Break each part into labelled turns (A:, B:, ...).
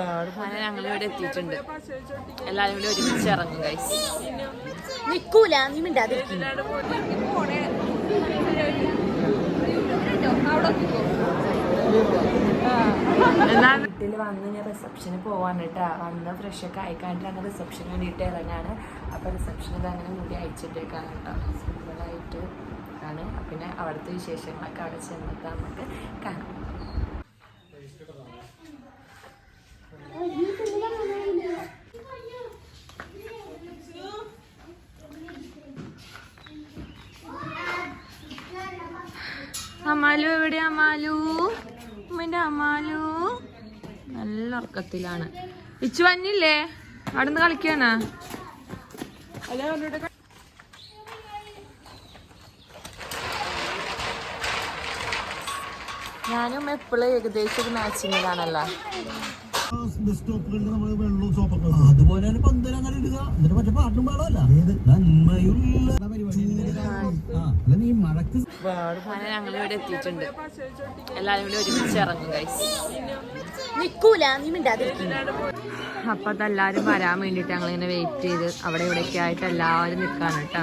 A: അങ്ങനെ ഞങ്ങൾ ഇവിടെ എത്തിയിട്ടുണ്ട്. എല്ലാരും കൂടി ഒരുമിച്ച് ഇറങ്ങും ഗൈസ്
B: നിക്കൂല നീ മിണ്ടാതിരിക്കും.
A: വീട്ടിൽ വന്ന് ഞാൻ റിസപ്ഷന് പോവാണ് കേട്ടോ വന്ന് ഫ്രഷ് ഒക്കെ ആയിക്കാണ്ടാണ് റിസപ്ഷന് വേണ്ടിയിട്ട് ഇറങ്ങാണ്. അപ്പോൾ റിസപ്ഷനിൽ അങ്ങനെ മുടി അയച്ചിട്ടേക്കാണ് കേട്ടോ. സിമ്പിളായിട്ട് ആണ്. പിന്നെ അവിടുത്തെ വിശേഷങ്ങളൊക്കെ അവിടെ ചെന്നിട്ട് നമുക്ക് കാണാം. അമാലു എവിടെ അമാലു ഉമ്മന്റെ അമാലു നല്ല ഉറക്കത്തിലാണ്. ഇച്ചു വന്നില്ലേ? അവിടെ നിന്ന് കളിക്കാനാ? ഞാനും എപ്പോഴും ഏകദേശം ഒരു മാച്ചിങ്ങിലാണല്ലോ
C: ബസ് തന്നെ അതുപോലെ പന്തൽ അങ്ങനെ ഇടുക. എന്നിട്ട് മറ്റേ പാട്ടും പാടല്ല. നന്മയുള്ള
A: ഇവിടെ എത്തിയിട്ടുണ്ട്. എല്ലാരും കൂടി ഒരുമിച്ച് ഇറങ്ങും ഗൈസ്
B: നിക്കൂല നീ
A: അപ്പൊ അതെല്ലാരും വരാൻ വേണ്ടിട്ട് ഞങ്ങളിങ്ങനെ വെയിറ്റ് ചെയ്ത് അവിടെ ഇവിടെയൊക്കെ ആയിട്ട് എല്ലാവരും നിൽക്കാണ് കേട്ടോ.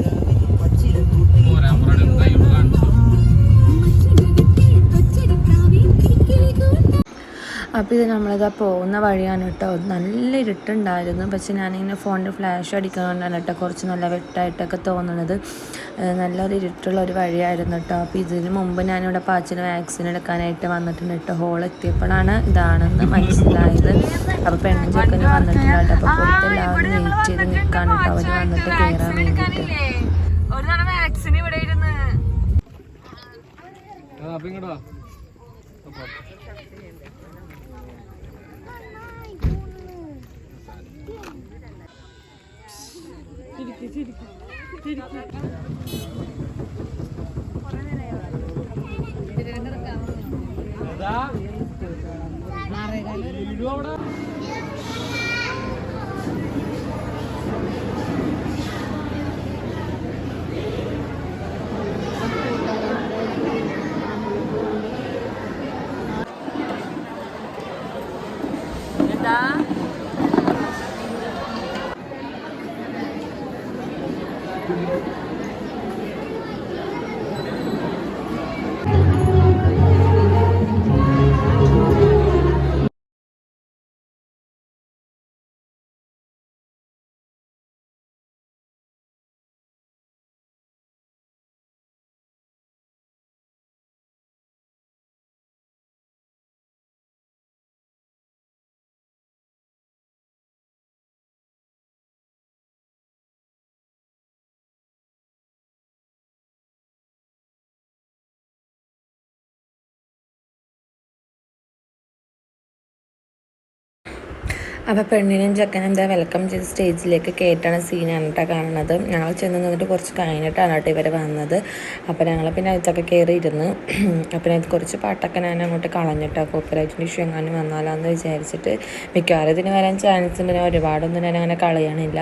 A: അപ്പോൾ ഇത് നമ്മളിതാ പോകുന്ന വഴിയാണ് കേട്ടോ. നല്ല ഇരുട്ടുണ്ടായിരുന്നു. പക്ഷെ ഞാനിങ്ങനെ ഫോണിന്റെ ഫ്ലാഷ് അടിക്കുന്നതുകൊണ്ടാണ് കേട്ടോ കുറച്ച് നല്ല വെട്ടായിട്ടൊക്കെ തോന്നുന്നത് നല്ലൊരു ഇരുട്ടുള്ള ഒരു വഴിയായിരുന്നു കേട്ടോ. അപ്പോൾ ഇതിന് മുമ്പ് ഞാനിവിടെ പാച്ചിന് വാക്സിൻ എടുക്കാനായിട്ട് വന്നിട്ടുണ്ട് കേട്ടോ. ഹോൾ എത്തിയപ്പോഴാണ് ഇതാണെന്ന് മനസ്സിലായത്. അപ്പോൾ പെണ്ണും ചെക്കനും വന്നിട്ടുണ്ട് കേട്ടോ അപ്പോൾ പുറത്തെല്ലാവരും വെയിറ്റ് ചെയ്ത് നിൽക്കാണ് കേട്ടോ. അവർ വന്നിട്ട് കയറാൻ വേണ്ടിയിട്ട്. ഒരു തവണ വാക്സിൻ ഇവിടെ ഇരുന്ന്. എന്താ? അപ്പോൾ പെണ്ണിനും ചെക്കനും എന്താ വെൽക്കം ചെയ്ത് സ്റ്റേജിലേക്ക് കയറ്റണ സീനാണ് കേട്ടോ കാണുന്നത്. ഞങ്ങൾ ചെന്ന് നിന്നിട്ട് കുറച്ച് കഴിഞ്ഞിട്ടാണ് കേട്ടോ ഇവർ വന്നത്. അപ്പോൾ ഞങ്ങൾ പിന്നെ അതിനകത്തൊക്കെ കയറിയിരുന്നു അപ്പം ഇത് കുറച്ച് പാട്ടൊക്കെ ഞാൻ അങ്ങോട്ട് കളഞ്ഞിട്ടോ കോപ്പറേറ്റിന്റെ ഇഷ്യൂ എങ്ങാനും വന്നാലാന്ന് വിചാരിച്ചിട്ട് മിക്കവാറും ഇതിന് വരാൻ ചാൻസ് ഉണ്ട്. ഞാൻ ഒരുപാടൊന്നും ഞാൻ അങ്ങനെ കളയണില്ല.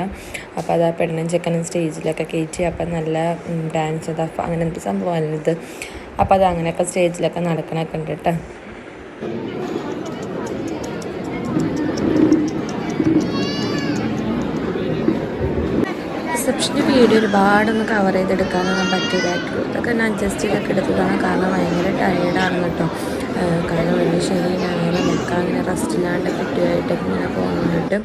A: അപ്പോൾ അത് ആ പെണ്ണിനും ചെക്കനും സ്റ്റേജിലൊക്കെ കയറ്റി അപ്പം നല്ല ഡാൻസ് അതാ അങ്ങനെ എന്ത് സംഭവമല്ല ഇത് അപ്പോൾ അത് അങ്ങനെയൊക്കെ സ്റ്റേജിലൊക്കെ നടക്കണമൊക്കെ ഉണ്ട് കേട്ടോ റിസപ്ഷന്റെ വീഡിയോ ഒരുപാടൊന്നും കവർ ചെയ്തെടുക്കാനൊന്നും പറ്റില്ലായിട്ടുള്ളൂ ഇതൊക്കെ ഞാൻ അഡ്ജസ്റ്റ് ചെയ്തൊക്കെ എടുത്തതാണ്. കാരണം ഭയങ്കര ടയേർഡാണ് കേട്ടോ. കാരണം വലിയ ശനി ഞായറും അങ്ങനെ റെസ്റ്റ് ഇല്ലാണ്ട് കുട്ടിയായിട്ടൊക്കെ ഇങ്ങനെ പോകുന്നിട്ട്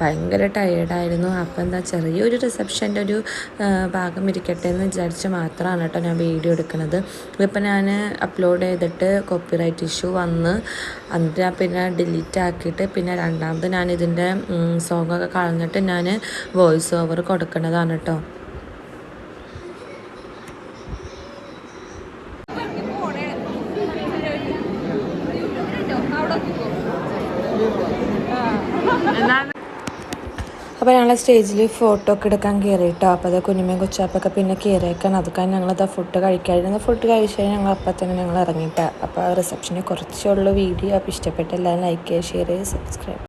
A: ഭയങ്കര ടയേർഡായിരുന്നു അപ്പം എന്താ ചെറിയൊരു റിസപ്ഷന്റെ ഒരു ഭാഗം ഇരിക്കട്ടെ എന്ന് വിചാരിച്ച് മാത്രമാണ് കേട്ടോ ഞാൻ വീഡിയോ എടുക്കുന്നത്. ഇതിപ്പോൾ ഞാൻ അപ്ലോഡ് ചെയ്തിട്ട് കോപ്പിറൈറ്റ് ഇഷ്യൂ വന്ന് ഞാൻ പിന്നെ ഡിലീറ്റ് ആക്കിയിട്ട് പിന്നെ രണ്ടാമത് ഞാൻ ഇതിന്റെ സോങ്ങൊക്കെ കളഞ്ഞിട്ട് ഞാൻ വോയിസ് ഓവർ കൊടുക്കുന്നതാണ് കേട്ടോ. അപ്പോൾ ഞങ്ങൾ സ്റ്റേജിൽ ഫോട്ടോ ഒക്കെ എടുക്കാൻ കയറിയിട്ടോ അപ്പോൾ അത് കുഞ്ഞുമേ കൊച്ചാപ്പൊക്കെ പിന്നെ കയറിയേക്കാണ് അതൊക്കെ ഞങ്ങളത് ഫുഡ് കഴിക്കാതിരുന്ന ഫുഡ് കഴിച്ച് ഞങ്ങൾ അപ്പം തന്നെ ഞങ്ങൾ ഇറങ്ങിയിട്ടാണ് അപ്പോൾ റിസപ്ഷന് കുറച്ചുള്ള വീഡിയോ അപ്പോൾ ഇഷ്ടപ്പെട്ട ലൈക്ക് ചെയ്യുക ഷെയർ ചെയ്യുക സബ്സ്ക്രൈബ്